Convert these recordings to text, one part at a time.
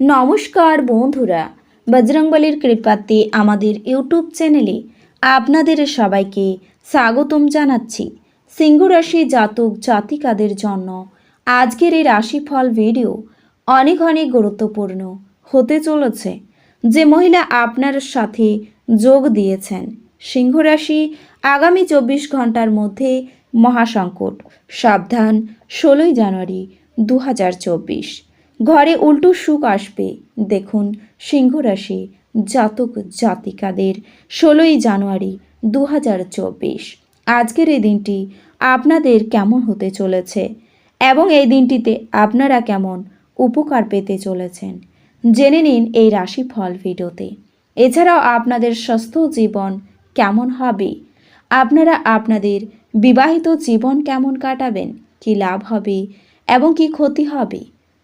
নমস্কার বন্ধুরা, বজরংবলির কৃপাতে আমাদের ইউটিউব চ্যানেলে আপনাদের সবাইকে স্বাগতম জানাচ্ছি। সিংহ রাশি জাতক জাতিকাদের জন্য আজকের এই রাশিফল ভিডিও অনেক অনেক গুরুত্বপূর্ণ হতে চলেছে। যে মহিলা আপনার সাথে যোগ দিয়েছেন সিংহ রাশি আগামী চব্বিশ ঘণ্টার মধ্যে মহাসংকট, সাবধান, ষোলোই জানুয়ারি দু হাজার চব্বিশ। ঘরে উল্টো সুখ আসবে। দেখুন সিংহ রাশি জাতক জাতিকাদের। ষোলোই জানুয়ারি দু হাজার চব্বিশ। আজকের এই দিনটি আপনাদের কেমন হতে চলেছে? এবং এই দিনটিতে আপনারা কেমন উপকার পেতে চলেছেন? জেনে নিন এই রাশিফল ভিডিওতে। এছাড়াও আপনাদের স্বাস্থ্য জীবন কেমন হবে? আপনারা আপনাদের বিবাহিত জীবন কেমন কাটাবেন? কি লাভ হবে? এবং কি ক্ষতি হবে?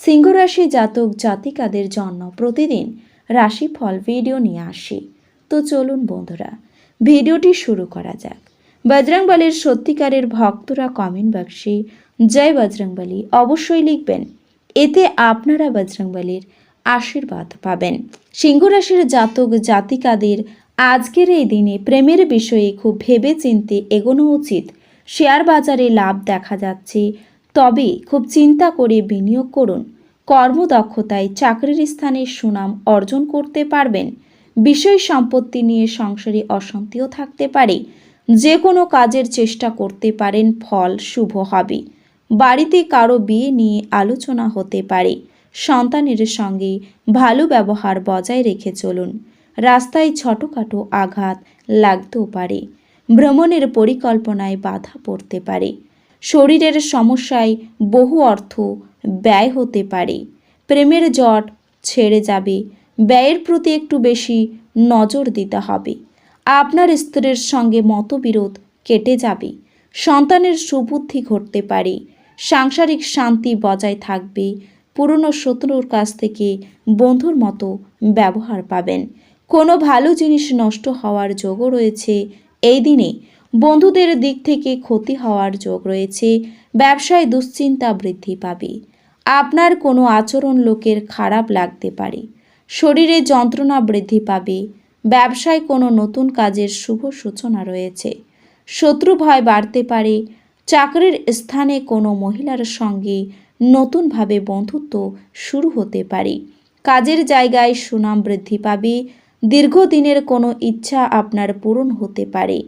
সিংহ রাশি জাতক জাতিকাদের জন্য প্রতিদিন রাশিফল ভিডিও নিয়ে আসি। তো চলুন বন্ধুরা, ভিডিওটি শুরু করা যাক। বজরংবলীর সত্যিকারের ভক্তরা কমেন্ট বাক্সে জয় বজরংবলী অবশ্যই লিখবেন। এতে আপনারা বজরংবলীর আশীর্বাদ পাবেন। সিংহ রাশির জাতক জাতিকাদের আজকের এই দিনে প্রেমের বিষয়ে খুব ভেবে চিনতে এগোনো উচিত। শেয়ার বাজারে লাভ দেখা যাচ্ছে। তবে খুব চিন্তা করে বিনিয়োগ করুন। কর্মদক্ষতায় চাকরির স্থানে সুনাম অর্জন করতে পারবেন। বিষয় সম্পত্তি নিয়ে সংসারে অশান্তিও থাকতে পারে। যে কোনো কাজের চেষ্টা করতে পারেন, ফল শুভ হবে। বাড়িতে কারও বিয়ে নিয়ে আলোচনা হতে পারে। সন্তানের সঙ্গে ভালো ব্যবহার বজায় রেখে চলুন। রাস্তায় ছোটোখাটো আঘাত লাগতেও পারে। ভ্রমণের পরিকল্পনায় বাধা পড়তে পারে। শরীরের সমস্যায় বহু অর্থ ব্যয় হতে পারে। প্রেমের জট ছেড়ে যাবে। ব্যয়ের প্রতি একটু বেশি নজর দিতে হবে। আপনার স্ত্রীর সঙ্গে মতবিরোধ কেটে যাবে। সন্তানের সুবুদ্ধি ঘটতে পারে। সাংসারিক শান্তি বজায় থাকবে। পুরনো শত্রুর কাছ থেকে বন্ধুর মতো ব্যবহার পাবেন। কোনো ভালো জিনিস নষ্ট হওয়ার যোগও রয়েছে এই দিনে। বন্ধুদের দিক থেকে ক্ষতি হওয়ার যোগ রয়েছে। ব্যবসায় দুশ্চিন্তা বৃদ্ধি পাবে। আপনার কোনো আচরণ লোকের খারাপ লাগতে পারে। শরীরে যন্ত্রণা বৃদ্ধি পাবে। ব্যবসায় কোনো নতুন কাজের শুভ সূচনা রয়েছে। শত্রু ভয় বাড়তে পারে। চাকরির স্থানে কোনো মহিলার সঙ্গে নতুনভাবে বন্ধুত্ব শুরু হতে পারে। কাজের জায়গায় সুনাম বৃদ্ধি পাবে। দীর্ঘদিনের কোনো ইচ্ছা আপনার পূরণ হতে পারে।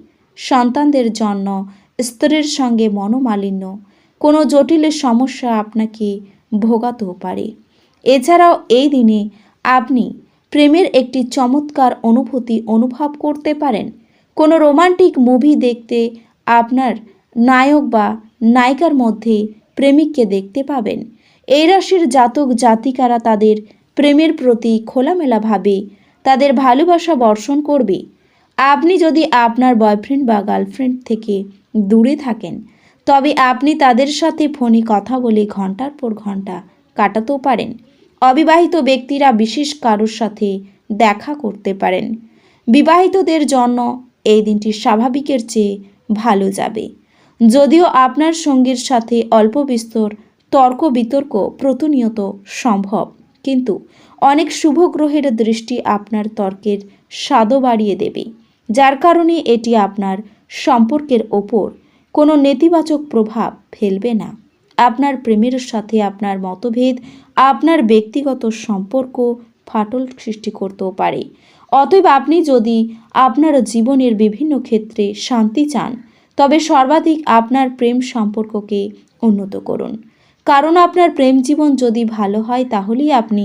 সন্তানদের জন্য, স্ত্রীর সঙ্গে মনোমালিন্য। কোনো জটিল সমস্যা আপনাকে ভোগাতেও পারে। এছাড়াও এই দিনে আপনি প্রেমের একটি চমৎকার অনুভূতি অনুভব করতে পারেন। কোনো রোমান্টিক মুভি দেখতে আপনার নায়ক বা নায়িকার মধ্যে প্রেমিককে দেখতে পাবেন। এই রাশির জাতক জাতিকারা তাদের প্রেমের প্রতি খোলামেলাভাবে তাদের ভালোবাসা বর্ষণ করবে। আপনি যদি আপনার বয়ফ্রেন্ড বা গার্লফ্রেন্ড থেকে দূরে থাকেন, তবে আপনি তাদের সাথে ফোনে কথা বলে ঘণ্টার পর ঘণ্টা কাটাতেও পারেন। অবিবাহিত ব্যক্তিরা বিশেষ কারোর সাথে দেখা করতে পারেন। বিবাহিতদের জন্য এই দিনটি স্বাভাবিকের চেয়ে ভালো যাবে। যদিও আপনার সঙ্গীর সাথে অল্প বিস্তর তর্ক বিতর্ক প্রতিনিয়ত সম্ভব, কিন্তু অনেক শুভ গ্রহের দৃষ্টি আপনার তর্কের স্বাদও বাড়িয়ে দেবে। যার কারণে এটি আপনার সম্পর্কের ওপর কোনো নেতিবাচক প্রভাব ফেলবে না। আপনার প্রেমের সাথে আপনার মতভেদ, আপনার ব্যক্তিগত সম্পর্ক ফাটল সৃষ্টি করতেও পারে। অতএব আপনি যদি আপনার জীবনের বিভিন্ন ক্ষেত্রে শান্তি চান, তবে সর্বাধিক আপনার প্রেম সম্পর্ককে উন্নত করুন। কারণ আপনার প্রেম জীবন যদি ভালো হয়, তাহলেই আপনি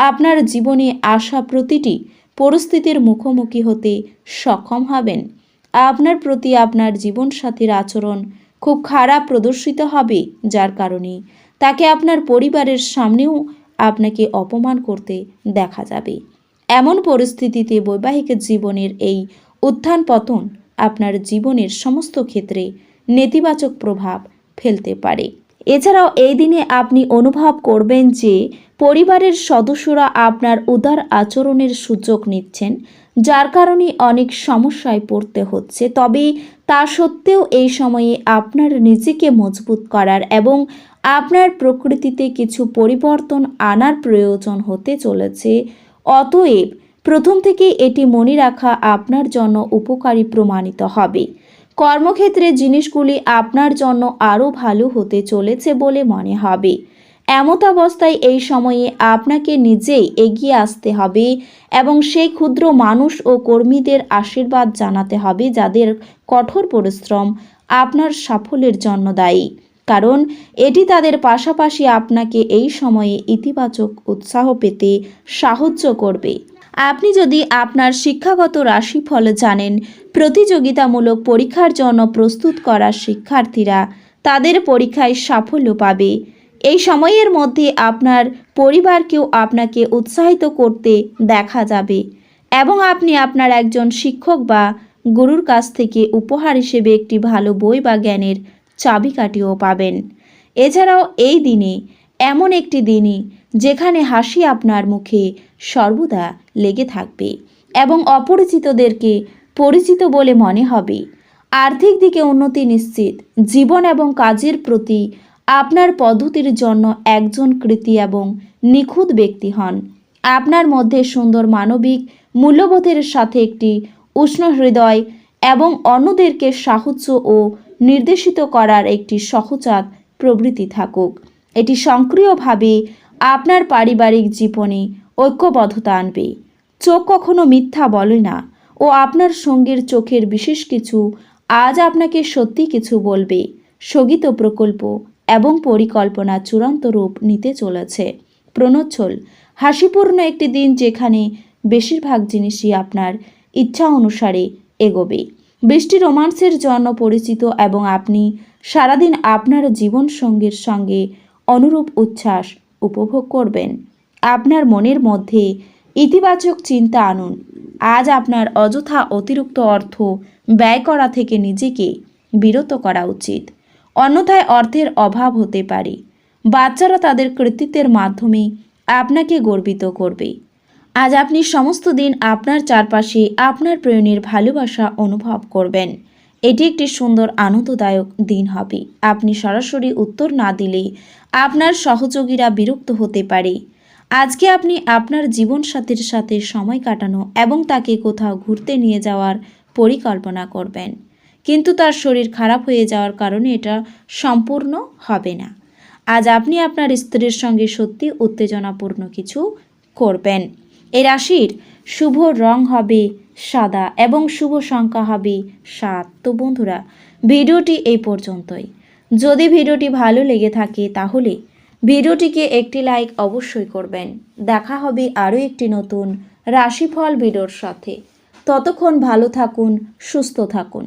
আপনার জীবনে আসা প্রতিটি পরিস্থিতির মুখোমুখি হতে সক্ষম হবেন। আপনার প্রতি আপনার জীবনসাথীর আচরণ খুব খারাপ প্রদর্শিত হবে যার কারণে। তাকে আপনার পরিবারের সামনেও আপনাকে অপমান করতে দেখা যাবে। এমন পরিস্থিতিতে বৈবাহিক জীবনের এই উত্থান পতন আপনার জীবনের সমস্ত ক্ষেত্রে নেতিবাচক প্রভাব ফেলতে পারে। এছাড়াও এই দিনে আপনি অনুভব করবেন যে পরিবারের সদস্যরা আপনার উদার আচরণের সুযোগ নিচ্ছেন, যার কারণে অনেক সমস্যায় পড়তে হচ্ছে। তবে তা সত্ত্বেও এই সময়ে আপনার নিজেকে মজবুত করার এবং আপনার প্রকৃতিতে কিছু পরিবর্তন আনার প্রয়োজন হতে চলেছে। অতএব প্রথম থেকে এটি মনে রাখা আপনার জন্য উপকারী প্রমাণিত হবে। কর্মক্ষেত্রে জিনিসগুলি আপনার জন্য আরও ভালো হতে চলেছে বলে মনে হবে। এমত অবস্থায় এই সময়ে আপনাকে নিজেই এগিয়ে আসতে হবে এবং সেই ক্ষুদ্র মানুষ ও কর্মীদের আশীর্বাদ জানাতে হবে যাদের কঠোর পরিশ্রম আপনার সাফল্যের জন্য দায়ী। কারণ এটি তাদের পাশাপাশি আপনাকে এই সময়ে ইতিবাচক উৎসাহ পেতে সাহায্য করবে। আপনি যদি আপনার শিক্ষাগত রাশিফল জানেন, প্রতিযোগিতামূলক পরীক্ষার জন্য প্রস্তুত করা শিক্ষার্থীরা তাদের পরীক্ষায় সাফল্য পাবে। এই সময়ের মধ্যে আপনার পরিবারকেও আপনাকে উৎসাহিত করতে দেখা যাবে এবং আপনি আপনার একজন শিক্ষক বা গুরুর কাছ থেকে উপহার হিসেবে একটি ভালো বই বা জ্ঞানের চাবিকাঠিও পাবেন। এছাড়াও এই দিনে এমন একটি দিনই যেখানে হাসি আপনার মুখে সর্বদা লেগে থাকবে এবং অপরিচিতদেরকে পরিচিত বলে মনে হবে। আর্থিক দিকে উন্নতি নিশ্চিত, জীবন এবং কাজের প্রতি আপনার পদ্ধতির জন্য একজন কৃতি এবং নিখুঁত ব্যক্তি হন। আপনার মধ্যে সুন্দর মানবিক মূল্যবোধের সাথে একটি উষ্ণ হৃদয় এবং অন্যদেরকে সাহায্য ও নির্দেশিত করার একটি সহজাত প্রবৃত্তি থাকুক। এটি সক্রিয়ভাবে আপনার পারিবারিক জীবনে ঐক্যবদ্ধতা আনবে। চোখ কখনো মিথ্যা বলে না ও আপনার সঙ্গীর চোখের বিশেষ কিছু আজ আপনাকে সত্যি কিছু বলবে। স্থগিত প্রকল্প এবং পরিকল্পনা চূড়ান্ত রূপ নিতে চলেছে। প্রণচ্ছল, হাসিপূর্ণ একটি দিন যেখানে বেশিরভাগ জিনিসই আপনার ইচ্ছা অনুসারে এগোবে। বৃষ্টি রোমান্সের জন্য পরিচিত এবং আপনি সারাদিন আপনার জীবন সঙ্গীর সঙ্গে অনুরূপ উচ্ছ্বাস উপভোগ করবেন। আপনার মনের মধ্যে ইতিবাচক চিন্তা আনুন। আজ আপনার অযথা অতিরিক্ত অর্থ ব্যয় করা থেকে নিজেকে বিরত করা উচিত। অন্যথায় অর্থের অভাব হতে পারে। বাচ্চারা তাদের কৃতিত্বের মাধ্যমে আপনাকে গর্বিত করবে। আজ আপনি সমস্ত দিন আপনার চারপাশে আপনার প্রেরণের ভালোবাসা অনুভব করবেন। এটি একটি সুন্দর, আনন্দদায়ক দিন হবে। আপনি সরাসরি উত্তর না দিলে আপনার সহযোগীরা বিরক্ত হতে পারে। আজকে আপনি আপনার জীবনসাথীর সাথে সময় কাটানো এবং তাকে কোথাও ঘুরতে নিয়ে যাওয়ার পরিকল্পনা করবেন। কিন্তু তার শরীর খারাপ হয়ে যাওয়ার কারণে এটা সম্পূর্ণ হবে না। আজ আপনি আপনার স্ত্রীর সঙ্গে সত্যি উত্তেজনাপূর্ণ কিছু করবেন। এই রাশির শুভ রং হবে সাদা এবং শুভ সংখ্যা হবে সাত। তো বন্ধুরা, ভিডিওটি এই পর্যন্তই। যদি ভিডিওটি ভালো লেগে থাকে তাহলে ভিডিওটিকে একটি লাইক অবশ্যই করবেন। দেখা হবে আরও একটি নতুন রাশিফল ভিডিওর সাথে। ততক্ষণ ভালো থাকুন, সুস্থ থাকুন।